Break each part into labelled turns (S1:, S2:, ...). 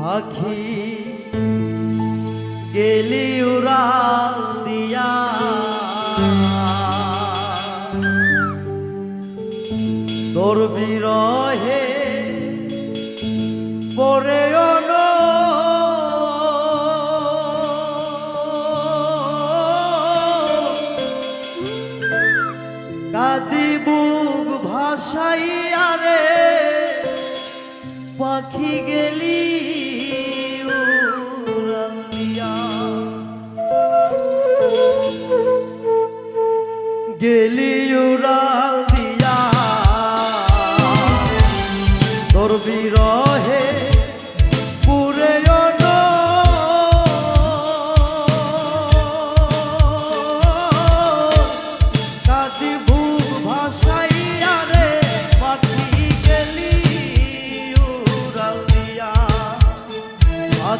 S1: পাখি গেলি উড়াল দিয়া। তোর বিরহে পরে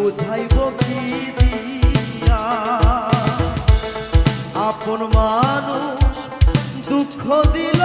S1: বুঝাইব কি দিয়া? আপন মানুষ দুঃখ দিল